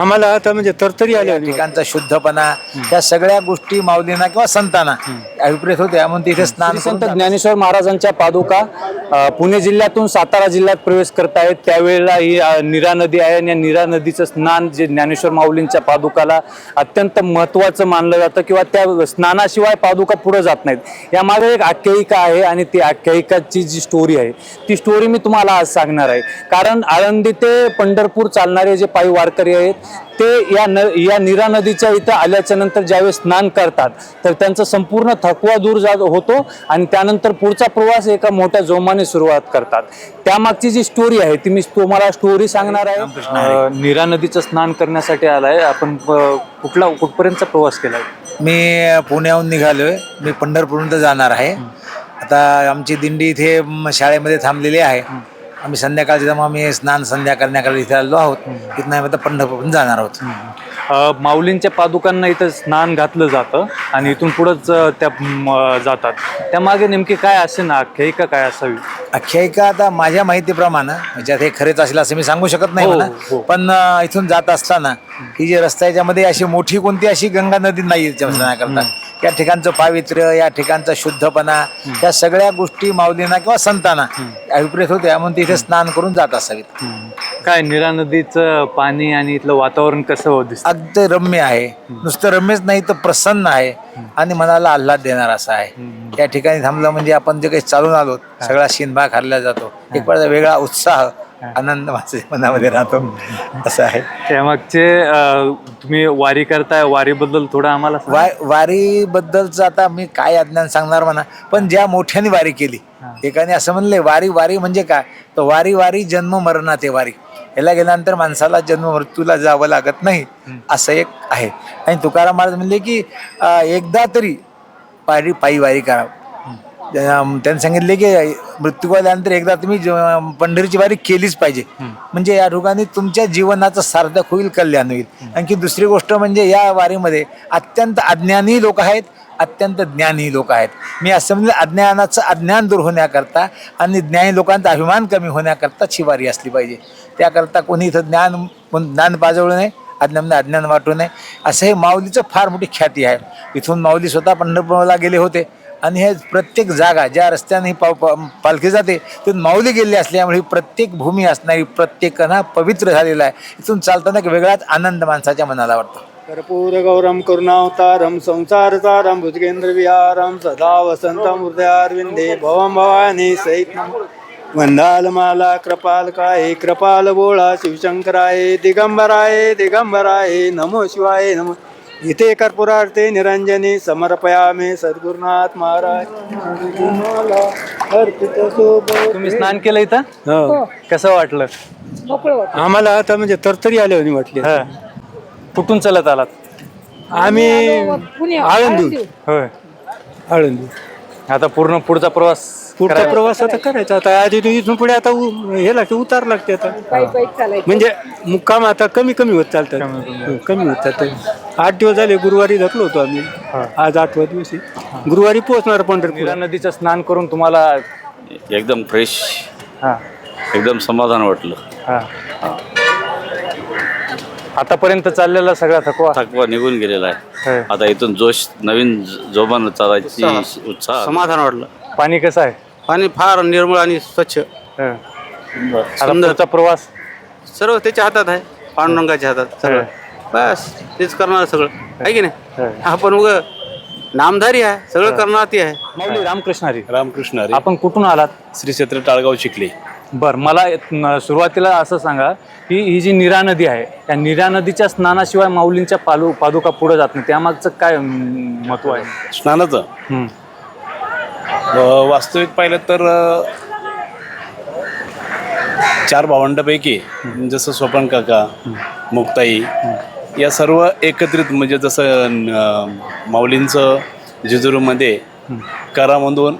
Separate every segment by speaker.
Speaker 1: आम्हाला आता म्हणजे तरतरी आल्या
Speaker 2: या ठिकाणचा शुद्धपणा या सगळ्या गोष्टी माऊलींना किंवा संतांना. अभिप्रेत होत्या म्हणून तिथे स्नान
Speaker 3: संत ज्ञानेश्वर महाराजांच्या पादुका पुणे जिल्ह्यातून सातारा जिल्ह्यात प्रवेश करत आहेत त्यावेळेला ही नीरा नदी आहे आणि या नीरा नदीचं स्नान जे ज्ञानेश्वर माऊलींच्या पादुकाला अत्यंत महत्त्वाचं मानलं जातं किंवा त्या स्नानाशिवाय पादुका पुढे जात नाहीत. यामागे एक आख्यायिका आहे आणि ती आख्यायिकाची जी स्टोरी आहे ती स्टोरी मी तुम्हाला आज सांगणार आहे. कारण आळंदी ते पंढरपूर चालणारे जे पायी वारकरी आहेत ते या न या नीरा नदीच्या इथं आल्याच्यानंतर ज्यावेळेस स्नान करतात तर त्यांचा संपूर्ण थकवा दूर जात होतो आणि त्यानंतर पुढचा प्रवास एका मोठ्या जोमाने सुरुवात करतात. त्यामागची जी स्टोरी आहे ती मी तुम्हाला स्टोरी सांगणार आहे. नीरा नदीचं स्नान करण्यासाठी आलाय. आपण कुठला कुठपर्यंतचा प्रवास केलाय?
Speaker 2: मी पुण्याहून निघालोय. मी पंढरपूरपर्यंत जाणार आहे. आता आमची दिंडी इथे शाळेमध्ये थांबलेली आहे. आम्ही संध्याकाळची मग आम्ही स्नान संध्या करण्याकडे इथे आलो आहोत. तिथनं आम्ही आता पंढरपूरपर्यंत जाणार आहोत.
Speaker 3: माऊलींच्या पादुकांना इथं स्नान घातलं जातं आणि इथून पुढंच त्या जातात. त्यामागे नेमकी काय असेल ना आख्यायिका काय असावी?
Speaker 2: आख्यायिका आता माझ्या माहितीप्रमाणे ज्यात हे खरेच असेल असं मी सांगू शकत नाही
Speaker 3: हो,
Speaker 2: म्हणा
Speaker 3: हो.
Speaker 2: पण इथून जात असताना ही जी रस्त्याच्या मध्ये अशी मोठी कोणती अशी गंगा नदी नाही करता या ठिकाणचं पावित्र्य या ठिकाणचा शुद्धपणा या सगळ्या गोष्टी माऊलींना किंवा संतांना अभिप्रेत होत्या म्हणून तिथे स्नान करून जात असावीत.
Speaker 3: काय नीरा नदीचं पाणी आणि इथलं वातावरण कसं हो दिसतं?
Speaker 2: अगदी रम्य आहे. नुसतं रम्यच नाही तर प्रसन्न आहे. आणि मनाला आल्हाद देणार असं आहे. या ठिकाणी थांबलं म्हणजे आपण जे काही चालून आलो सगळा शिनभाग हरला जातो. एक प्रकारचा वेगळा उत्साह आनंद माझ्या मनामध्ये राहतो. असं आहे.
Speaker 3: त्यामागचे अं, तुम्ही वारी करताय वारीबद्दल थोडं आम्हाला सांगा.
Speaker 2: वा वारीबद्दलचं आता मी काय अज्ञान सांगणार म्हणा पण ज्या मोठ्याने वारी केली एकाने असं म्हणले वारी वारी म्हणजे काय? तर वारी वारी जन्म मरणात वारी. याला गेल्यानंतर माणसाला जन्म मृत्यूला जावं लागत नाही असं एक आहे. आणि तुकाराम महाराज म्हणले की एकदा तरी पायरी पायी वारी करा त्यांनी सांगितले की मृत्यू आल्यानंतर एकदा तुम्ही ज- पंढरीची वारी केलीच पाहिजे. म्हणजे या ठिकाणी तुमच्या जीवनाचं सार्थक होईल कल्याण होईल. आणखी दुसरी गोष्ट म्हणजे या वारीमध्ये अत्यंत अज्ञानी लोक आहेत अत्यंत ज्ञानी लोक आहेत. मी असं म्हणजे अज्ञानाचं अज्ञान दूर होण्याकरता आणि ज्ञानी लोकांचा अभिमान कमी होण्याकरता ही वारी असली पाहिजे. त्याकरता कोणी इथं ज्ञान ज्ञान पाजवलं नाही अज्ञान अज्ञान वाटू नये. असं हे माऊलीचं फार मोठी ख्याती आहे. इथून माऊली स्वतः पंढरपूरला गेले होते. आणि हे प्रत्येक जागा ज्या रस्त्याने ही पाव पा- पालखी जाते तिथून माऊली गेलेली असल्यामुळे ही प्रत्येक भूमी असणारी प्रत्येकांना पवित्र झालेला आहे. इथून चालताना एक वेगळाच आनंद माणसाच्या मनाला वाटतो.
Speaker 1: कर्पूर गौरम करुणावतारम संसारसारम भुजगेंद्र विहारम सदा वसंत हृदयारविंदे भवम भवानी सहित वंदालमाला कृपाल काय कृपाल बोळा शिवशंकराय दिगंबराय दिगंबराय नमो शिवाय नमो. इथे कर्पुरार्थे निरंजनी समर्पयामे सद्गुरुनाथ महाराज.
Speaker 3: तुम्ही स्नान केलं इथं?
Speaker 1: हो.
Speaker 3: कसं वाटलं?
Speaker 1: आम्हाला आता म्हणजे तरतरी आल्यावानी वाटली
Speaker 3: हा. कुठून चलत आलात?
Speaker 1: आम्ही आळंदी
Speaker 3: होय.
Speaker 1: आळंदी
Speaker 3: आता पूर्ण पुढचा प्रवास
Speaker 1: पुढचा. प्रवास आता करायचा. आता आधी इथून पुढे आता उ- हे लागते उतार लागते आता. म्हणजे मुक्काम आता कमी कमी होत चालतात. हो, कमी होत चालतात. आठ दिवस झाले गुरुवारी धरलो होतो आम्ही. आज आठवा दिवस आहे. गुरुवारी पोहोचणार पंढरपूर
Speaker 3: नीरा नदीचं स्नान करून तुम्हाला
Speaker 4: एकदम फ्रेश
Speaker 3: हा.
Speaker 4: एकदम समाधान वाटलं.
Speaker 3: हा. आतापर्यंत चाललेला सगळा थकवा?
Speaker 4: थकवा निघून गेलेला
Speaker 3: होय.
Speaker 4: आहे आता इथून जोश नवीन जोमान चालायची उत्साह.
Speaker 5: समाधान वाटलं.
Speaker 3: पाणी कसं आहे?
Speaker 5: पाणी फार निर्मळ आणि स्वच्छ.
Speaker 3: हा. आता
Speaker 5: सुंदर.
Speaker 3: पुढचा प्रवास?
Speaker 5: सर्व त्याच्या हातात आहे. पांडुरंगाच्या हातात सगळं. बस तेच करणार सगळं. आहे की नाही? आपण उग नामधारी आहे. सगळं करणार ती आहे.
Speaker 3: माऊली रामकृष्ण हरी.
Speaker 6: रामकृष्ण हरी.
Speaker 3: आपण कुठून आलात?
Speaker 6: श्री क्षेत्र टाळगाव शिकले
Speaker 3: बर मला न- सुरुवातीला असं सांगा की ही जी नीरा नदी आहे त्या नीरा नदीच्या स्नानाशिवाय माऊलींच्या पालू पादुका पुढे जात नाही. त्यामागचं काय महत्त्व आहे?
Speaker 6: स्नानाचं. वास्तविक पाहिलं तर चार भावंडापैकी जसं स्वपन काका मुक्ताई या सर्व एकत्रित म्हणजे जसं माऊलींचं जेजुरीमध्ये करामधून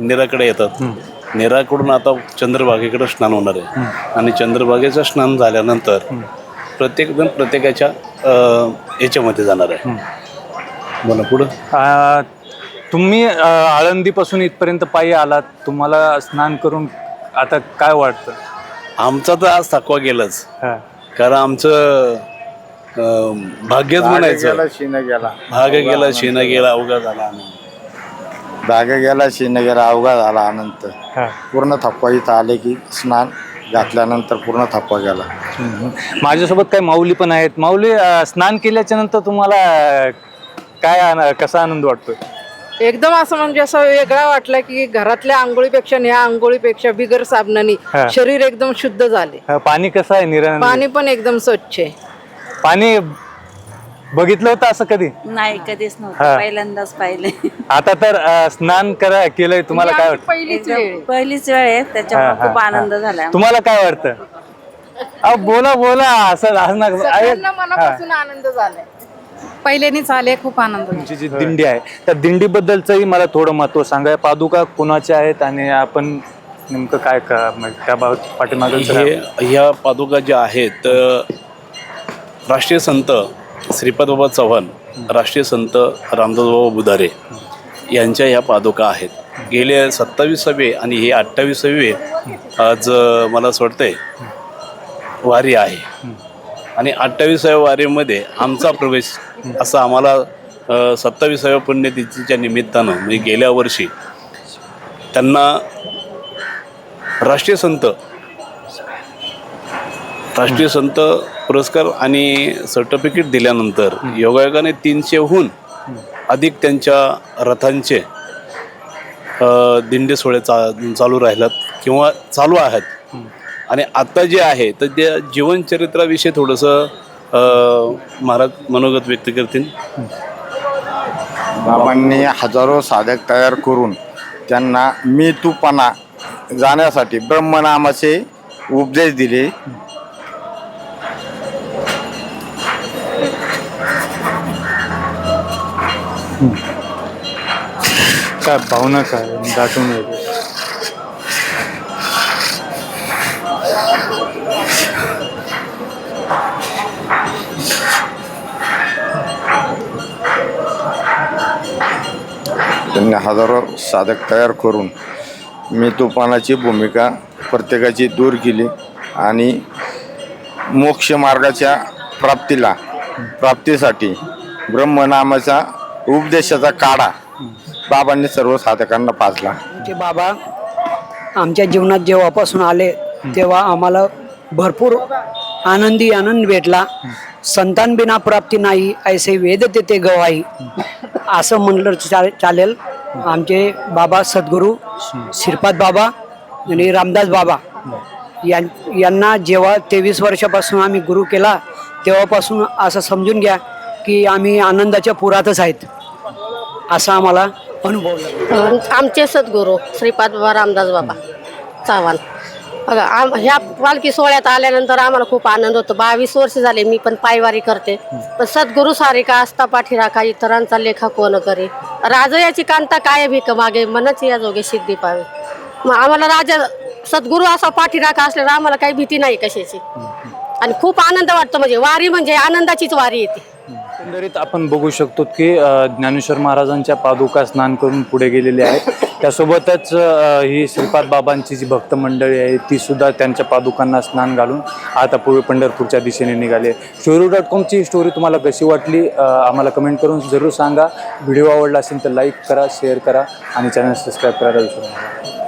Speaker 6: निराकडे येतात. निराकडून आता चंद्रभागेकडे स्नान होणार आहे. आणि चंद्रभागेचं स्नान झाल्यानंतर प्रत्येक जण प्रत्येकाच्या याच्यामध्ये जाणार आहे. बोला पुढं.
Speaker 3: तुम्ही अ, आळंदीपासून इथपर्यंत पायी आलात तुम्हाला स्नान करून आता काय वाटतं?
Speaker 6: आमचा तर आज थकवा गेलाच.
Speaker 3: हा.
Speaker 6: कारण आमचं अं, भाग्यच म्हणायचं.
Speaker 7: शिन गेला.
Speaker 6: भाग गेला शेण गेला अवघा झाला आनंद.
Speaker 7: धागा गेला शिन गेला अवघा झाला अनंत
Speaker 3: हा.
Speaker 7: पूर्ण थप्पा इथं आले की स्नान घातल्यानंतर पूर्ण थप्पा गेला.
Speaker 3: माझ्यासोबत काही माऊली पण आहेत. माऊली अं, स्नान केल्याच्यानंतर तुम्हाला अं, काय आन- कसा आनंद वाटतोय?
Speaker 8: एकदम असं म्हणजे असं वेगळा वाटलं की घरातल्या आंघोळीपेक्षा आणि ह्या आंघोळीपेक्षा बिगर साबणाने
Speaker 3: हा.
Speaker 8: शरीर एकदम शुद्ध झाले.
Speaker 3: पाणी कसं आहे निरा
Speaker 8: पाणी पण एकदम स्वच्छ आहे.
Speaker 3: पाणी बघितलं होतं असं कधी?
Speaker 9: नाही कधीच
Speaker 3: हा.
Speaker 9: नव्हतं पहिल्यांदाच पाहिले.
Speaker 3: आता तर अं, स्नान करा केलंय तुम्हाला काय वाटतं
Speaker 8: पहिलीच वेळ आहे.
Speaker 9: पहिलीच वेळ आहे
Speaker 3: हा,
Speaker 9: त्याच्यामुळे
Speaker 3: हा,
Speaker 9: खूप
Speaker 3: हा.
Speaker 9: आनंद झाला.
Speaker 3: तुम्हाला काय वाटतं? अहो बोला बोला असं असं नका-
Speaker 8: सगळ्यांना
Speaker 3: अरे,
Speaker 8: मनापासून आनंद झालाय.
Speaker 10: पहिल्यानेच आले खूप आनंद.
Speaker 3: तुमची जी दिंडी आहे त्या दिंडीबद्दलचंही मला थोडं महत्त्व सांगा. पादुका कुणाच्या आहेत आणि आपण नेमकं काय का म्हणजे त्या बाबत पाठीमागं
Speaker 6: हे ह्या पादुका ज्या आहेत अ, राष्ट्रीय संत श्रीपादबाबा चव्हाण राष्ट्रीय संत रामदासबाबा बुधारे यांच्या ह्या पादुका आहेत. गेले सत्तावीसावे आणि हे अठ्ठावीसावे आज अ, मला असं वाटतंय वारी आहे. आणि अठ्ठावीसाव्या वारीमध्ये आमचा प्रवेश असा आम्हाला सत्तावीसाव्या पुण्यतिथीच्या निमित्तानं म्हणजे गेल्या वर्षी त्यांना राष्ट्रीय संत राष्ट्रीय संत पुरस्कार आणि सर्टिफिकेट दिल्यानंतर योगायोगाने तीनशेहून अधिक त्यांच्या रथांचे दिंडे सोहळे चा चालू राहिलात किंवा चालू आहेत. आणि आत्ता जे आहे तर त्या जीवनचरित्राविषयी थोडंसं अ, महाराज मनोगत व्यक्त करतील.
Speaker 7: बाबांनी हजारो साधक तयार करून त्यांना मी तूपणा जाण्यासाठी ब्रह्मनामाचे उपदेश दिले.
Speaker 3: काय भावना काय? दाटून
Speaker 7: त्यांनी हजारो साधक तयार करून मी तुफानाची भूमिका प्रत्येकाची दूर केली आणि मोक्ष मार्गाच्या प्राप्तीला प्राप्तीसाठी ब्रह्मनामाचा उपदेशाचा काढा बाबांनी सर्व साधकांना पाजला.
Speaker 11: ते बाबा आमच्या जीवनात जेव्हापासून आले तेव्हा आम्हाला भरपूर आनंदी आनंद भेटला. संतान बिना प्राप्ती नाही ऐसे वेद तेथे गवाही. असं म्हणलं चाले चालेल. आमचे बाबा सद्गुरू श्रीपाद बाबा आणि रामदास बाबा. यां यांना जेव्हा तेवीस वर्षापासून आम्ही गुरु केला तेव्हापासून असं समजून घ्या की आम्ही आनंदाच्या पुरातच आहेत असा आम्हाला अनुभव
Speaker 10: आमचे सद्गुरू श्रीपाद बाबा रामदास बाबा चव्हाण. आम ह्या पालखी सोहळ्यात आल्यानंतर आम्हाला खूप आनंद होतो. बावीस वर्ष झाले मी पण पायवारी करते. पण सद्गुरू सारिका असता पाठीराखा इतरांचा लेखा कोण करे? राजयाची कांता काय भीक मागे? मनच या जोगे सिद्धी पावे. मग आम्हाला राजा सद्गुरू असा पाठीराखा असल्यावर आम्हाला काही भीती नाही कशाची. आणि खूप आनंद वाटतो म्हणजे वारी म्हणजे आनंदाचीच वारी येते.
Speaker 3: एकंदरीत आपण बघू शकतो की ज्ञानेश्वर महाराजांच्या पादुका स्नान करून पुढे गेलेले आहेत. त्यासोबतच ही श्रीपाद बाबांची जी भक्त मंडळी आहे ती सुद्धा त्यांच्या पादुकांना स्नान घालून आता पूर्वी पंढरपूरच्या दिशेने निघाली. स्टोरी डॉट कॉमची स्टोरी तुम्हाला कशी वाटली आम्हाला कमेंट करून जरूर सांगा. व्हिडिओ आवडला असेल तर लाईक करा शेअर करा आणि चॅनल सबस्क्राईब करायला विसरू नका